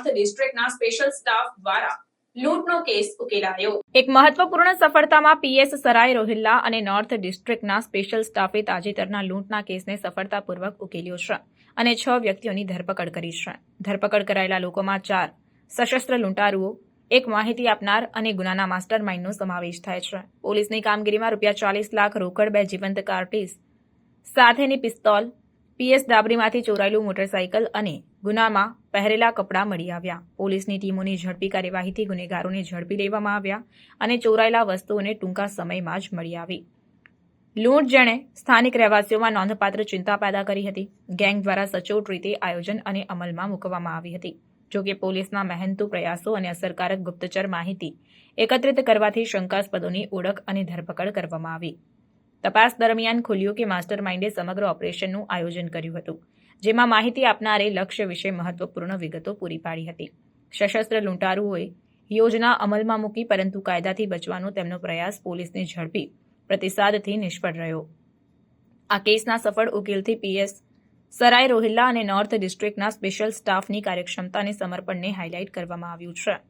North ડિસ્ટ્રિક્ટના special staff દ્વારા લૂંટનો case ઉકેલાયો. એક મહત્વપૂર્ણ સફળતામાં પીએસ સરાય રોહિલ્લા અને નોર્થ ડિસ્ટ્રિક્ટના સ્પેશિયલ સ્ટાફે તાજેતરના લૂંટના કેસને સફળતાપૂર્વક ઉકેલ્યો છે અને છ વ્યક્તિઓની ધરપકડ કરી છે. ધરપકડ કરાયેલા લોકોમાં ચાર સશસ્ત્ર લૂંટારુઓ, એક માહિતી આપનાર અને ગુનાના માસ્ટર માઇન્ડનો સમાવેશ થાય છે. પોલીસની કામગીરીમાં રૂપિયા ચાલીસ લાખ રોકડ, બે જીવંત કાર્ટીસ સાથેની પિસ્તોલ પીએસ ડાબરીમાંથી ચોરાયેલું મોટરસાયકલ અને ગુનામાં પહેરેલા કપડાં મળી આવ્યા. પોલીસની ટીમોની ઝડપી કાર્યવાહીથી ગુનેગારોને ઝડપી લેવામાં આવ્યા અને ચોરાયેલા વસ્તુઓને ટૂંકા સમયમાં જ મળી આવી. લૂંટ જેણે સ્થાનિક રહેવાસીઓમાં નોંધપાત્ર ચિંતા પેદા કરી હતી. ગેંગ દ્વારા સચોટ રીતે આયોજન અને અમલમાં મૂકવામાં આવી હતી. જોકે પોલીસના મહેનતુ પ્રયાસો અને અસરકારક ગુપ્તચર માહિતી એકત્રિત કરવાથી શંકાસ્પદોની ઓળખ અને ધરપકડ કરવામાં આવી. તપાસ દરમિયાન ખુલ્યું કે માસ્ટર માઇન્ડે સમગ્ર ઓપરેશનનું આયોજન કર્યું હતું, જેમાં માહિતી આપનારે લક્ષ્ય વિશે મહત્વપૂર્ણ વિગતો પૂરી પાડી હતી. સશસ્ત્ર લૂંટારુઓએ યોજના અમલમાં મૂકી પરંતુ કાયદાથી બચવાનો તેમનો પ્રયાસ પોલીસને ઝડપી પ્રતિસાદથી નિષ્ફળ રહ્યો. આ કેસના સફળ ઉકેલથી પીએસ સરાય રોહિલ્લા અને નોર્થ ડિસ્ટ્રિક્ટના સ્પેશિયલ સ્ટાફની કાર્યક્ષમતા અને સમર્પણને હાઇલાઇટ કરવામાં આવ્યું છે.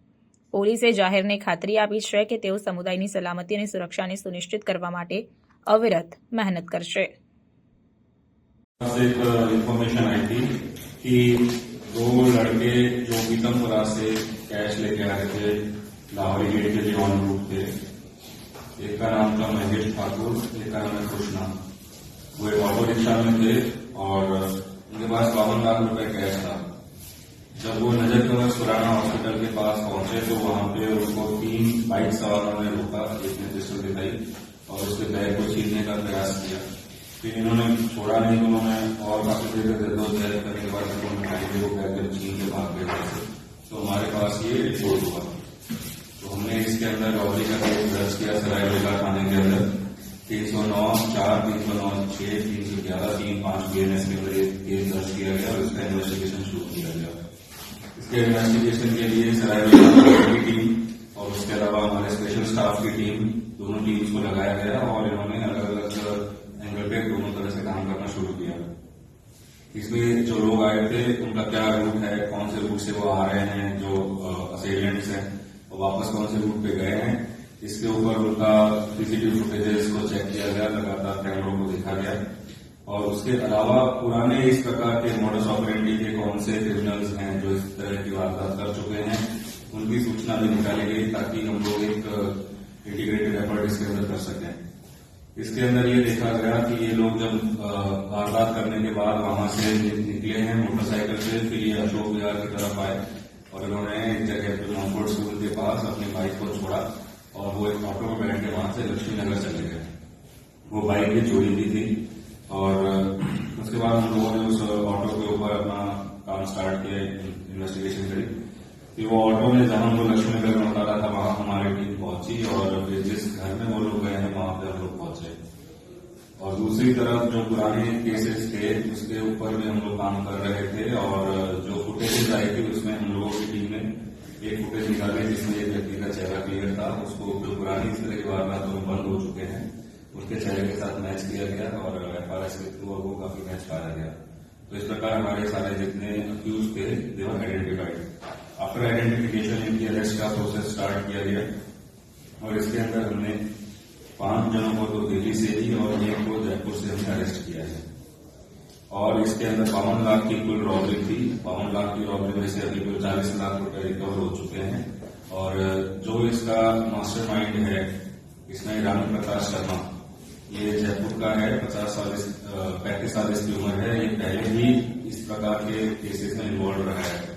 પોલીસે જાહેરને ખાતરી આપી છે કે તેઓ સમુદાયની સલામતી અને સુરક્ષાને સુનિશ્ચિત કરવા માટે અવિરત મહેનત કરશે से एक इंफॉर्मेशन आई थी कि दो लड़के जो पीतमपुरा से कैश लेके आए थे लाहौरी गेट के लिए ऑन रूट थे एक का नाम था महेश ठाकुर एक का नाम है कृष्णा वो एक ऑटो रिक्शा में थे और उनके पास बावन लाख रुपए कैश था जब वो नजर कमर सुराना हॉस्पिटल के पास पहुंचे तो वहां पे उनको तीन बाइक सवारों ने रोका एक ने पिस्टल दिखाई और उसके बैग को छीनने का प्रयास किया। फिर इन्होंने छोड़ा नहीं तो उन्होंने और काफ़ी देर जद्दोजहद करने के बाद उन्होंने गाड़ी को में छीन के भाग गए तो हमारे पास ये रिपोर्ट हुआ। तो हमने इसके अंदर रॉबरी का केस दर्ज किया, सराय रोज़गार थाने के अंदर। तीन सौ नौ, चार, तीन सौ नौ, छह, तीन सौ ग्यारह, तीन, पाँच बी एन एस के अंदर केस दर्ज किया गया और इसका इन्वेस्टिगेशन शुरू किया गया। इसके इन्वेस्टिगेशन के लिए सराय रोज़गार की टीम और उसके अलावा हमारे स्पेशल स्टाफ की टीम दोनों टीम्स को लगाया गया और इन्होंने अलग अलग एंगल पे दोनों तरह से काम करना शुरू किया। इसमें जो लोग आए थे, उनका क्या रूट है, कौन से रूट से वो आ रहे हैं, जो असेलियंट्स हैं और वापस कौन से रूट पे गए हैं, इसके ऊपर उनका सीसीटीवी फुटेजेस को चेक किया गया, लगातार कैमरों को देखा गया। और उसके अलावा पुराने इस प्रकार के मॉडल्स ऑपरेंडी के कौन से क्रिमिनल्स हैं जो इस तरह की वारदात कर चुके हैं, उनकी सूचना भी निकाली गई ताकि हम लोग एक इंटीग्रेटेड एफर्ट इसके अंदर कर सकें। इसके अंदर ये देखा गया कि ये लोग जब वारदात करने के बाद वहाँ से निकले हैं मोटरसाइकिल से, फिर ये अशोक विहार की तरफ़ आए और इन्होंने एक जगह पे मॉन्फोर्ड स्कूल के पास अपनी बाइक को छोड़ा और वो एक ऑटो में बैठ के वहाँ से लक्ष्मी नगर चले गए। वो बाइक भी चोरी की थी और, उसके बाद हम लोगों ने उस ऑटो के ऊपर अपना काम स्टार्ट किया इन्वेस्टिगेशन करी। फिर वो ऑटो में जहाँ वो पहुँची और फिर जिस घर में वो लोग गए हैं, वहाँ पे हम लोग पहुँचे। और दूसरी तरफ़ जो पुराने केसेस थे, उसके ऊपर भी हम लोग काम कर रहे थे और जो फुटेजेस आई थी, उसमें हम लोगों की टीम ने एक फुटेज निकाली जिसमें एक व्यक्ति का चेहरा क्लियर था। उसको जो पुरानी तरह की वारदातों में बंद हो चुके हैं उसके चेहरे के साथ मैच किया गया और एफ़ आर के थ्रू वो काफ़ी मैच पाया गया। तो इस प्रकार हमारे सारे जितने अक्यूज थे they were identified after identification इनकी अरेस्ट का प्रोसेस स्टार्ट किया गया। और इसके अंदर हमने पाँच जनों को तो दिल्ली से ही और एक को जयपुर से हमने अरेस्ट किया है। और इसके अंदर बावन लाख की कुल रॉबरी थी। बावन लाख की रॉबरी में से अभी कुल चालीस लाख रुपए रिकवर हो चुके हैं। और, जो इसका मास्टर माइंड है, इसमें राम प्रकाश शर्मा, ये जयपुर का है। पचास साल पैंतीस साल इसकी उम्र है। ये पहले ही इस प्रकार के केसेस में इन्वॉल्व रहा है।